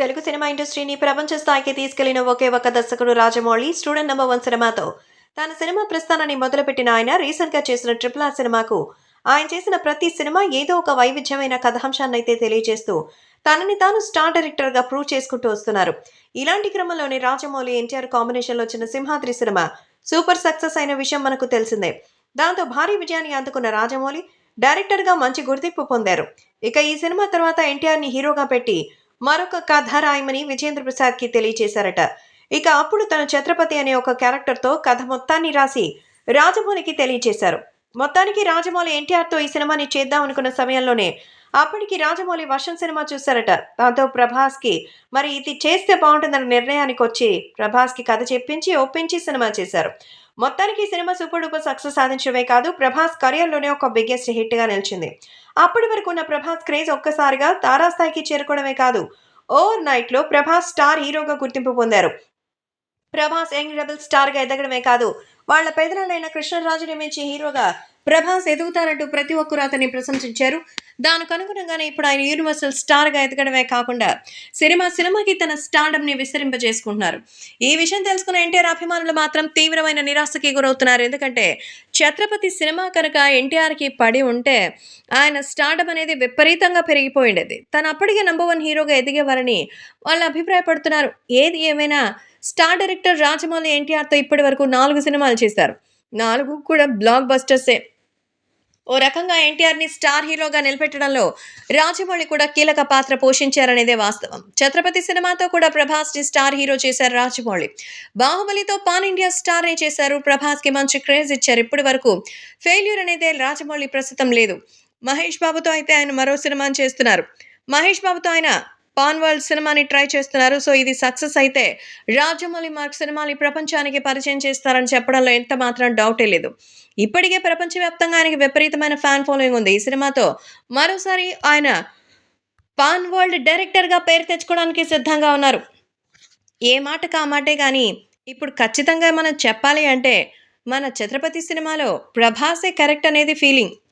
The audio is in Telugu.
తెలుగు సినిమా ఇండస్ట్రీని ప్రపంచ స్థాయికి తీసుకెళ్ళిన ఒకే ఒక దర్శకుడు రాజమౌళి స్టూడెంట్ నెంబర్ వన్ సినిమాతో. తన సినిమా ప్రస్థానాన్ని మొదలుపెట్టిన ఆయన రీసెంట్గా చేసిన ట్రిపుల్ ఆర్ సినిమాకు. ఆయన చేసిన ప్రతి సినిమా ఏదో ఒక వైవిధ్యమైన కథాంశాన్నైతే తెలియజేస్తూ తనని తాను స్టార్ డైరెక్టర్గా ప్రూవ్ చేసుకుంటూ వస్తున్నారు. ఇలాంటి క్రమంలోనే రాజమౌళి ఎన్టీఆర్ కాంబినేషన్లో వచ్చిన సింహాద్రి సినిమా సూపర్ సక్సెస్ అయిన విషయం మనకు తెలిసిందే. దాంతో భారీ విజయాన్ని అందుకున్న రాజమౌళి డైరెక్టర్గా మంచి గుర్తింపు పొందారు. ఇక ఈ సినిమా తర్వాత ఎన్టీఆర్ని హీరోగా పెట్టి మరొక కథ రాయమని విజేంద్ర ప్రసాద్కి తెలియజేశారట ఇక అప్పుడు తన ఛత్రపతి అనే ఒక క్యారెక్టర్తో కథ మొత్తాన్ని రాసి రాజమౌళికి తెలియజేశారు మొత్తానికి రాజమౌళి ఎన్టీఆర్తో ఈ సినిమాని చేద్దాం అనుకున్న సమయంలోనే అప్పటికి రాజమౌళి వర్షం సినిమా చూశారట. దాంతో ప్రభాస్కి మరి ఇది చేస్తే బాగుంటుందన్న నిర్ణయానికి వచ్చి ప్రభాస్కి కథ చెప్పించి ఒప్పించి సినిమా చేశారు. మొత్తానికి సినిమా సూపర్ డూపర్ సక్సెస్ సాధించడమే కాదు ప్రభాస్ కెరియర్లోనే ఒక బిగ్గెస్ట్ హిట్గా నిలిచింది. అప్పటి వరకు ఉన్న ప్రభాస్ క్రేజ్ ఒక్కసారిగా తారాస్థాయికి చేరుకోవడమే కాదు ఓవర్ నైట్లో ప్రభాస్ స్టార్ హీరోగా గుర్తింపు పొందారు. ప్రభాస్ యంగ్ రెబల్ స్టార్గా ఎదగడమే కాదు వాళ్ళ పెదనాలైన కృష్ణరాజుని మించి హీరోగా ప్రభాస్ ఎదుగుతారంటూ ప్రతి ఒక్కరూ అతన్ని ప్రశంసించారు. దానికి అనుగుణంగానే ఇప్పుడు ఆయన యూనివర్సల్ స్టార్గా ఎదగడమే కాకుండా సినిమా సినిమాకి తన స్టార్డమ్ని విస్తరింపజేసుకుంటున్నారు. ఈ విషయం తెలుసుకున్న ఎన్టీఆర్ అభిమానులు మాత్రం తీవ్రమైన నిరాశకి గురవుతున్నారు. ఎందుకంటే ఛత్రపతి సినిమా కనుక ఎన్టీఆర్కి పడి ఉంటే ఆయన స్టార్డమ్ అనేది విపరీతంగా పెరిగిపోయిండేది. తను అప్పటికే నంబర్ వన్ హీరోగా ఎదిగేవారని వాళ్ళు అభిప్రాయపడుతున్నారు. ఏది ఏమైనా స్టార్ డైరెక్టర్ రాజమౌళి ఎన్టీఆర్తో ఇప్పటి వరకు నాలుగు సినిమాలు చేశారు. నాలుగు కూడా బ్లాక్ బస్టర్సే ఓ రకంగా ఎన్టీఆర్ని స్టార్ హీరోగా నిలబెట్టడంలో రాజమౌళి కూడా కీలక పాత్ర పోషించారనేదే వాస్తవం. ఛత్రపతి సినిమాతో కూడా ప్రభాస్ని స్టార్ హీరో చేశారు రాజమౌళి. బాహుబలితో పాన్ ఇండియా స్టార్నే చేశారు ప్రభాస్కి మంచి క్రేజ్ ఇచ్చారు ఇప్పటి వరకు. ఫెయిల్యూర్ అనేదే రాజమౌళి ప్రస్తుతం లేదు. మహేష్ బాబుతో అయితే ఆయన మరో సినిమాను చేస్తున్నారు. మహేష్ బాబుతో ఆయన పాన్ వరల్డ్ సినిమాని ట్రై చేస్తున్నారు. సో ఇది సక్సెస్ అయితే రాజమౌళి మార్క్ సినిమాని ప్రపంచానికి పరిచయం చేస్తారని చెప్పడంలో ఎంత మాత్రం డౌటే లేదు. ఇప్పటికే ప్రపంచవ్యాప్తంగా ఆయనకి విపరీతమైన ఫ్యాన్ ఫాలోయింగ్ ఉంది. ఈ సినిమాతో మరోసారి ఆయన పాన్ వరల్డ్ డైరెక్టర్గా పేరు తెచ్చుకోవడానికి సిద్ధంగా ఉన్నారు. ఏ మాటకు ఆ మాటే కానీ ఇప్పుడు ఖచ్చితంగా మనం చెప్పాలి అంటే మన ఛత్రపతి సినిమాలో ప్రభాసే కరెక్ట్ అనేది ఫీలింగ్.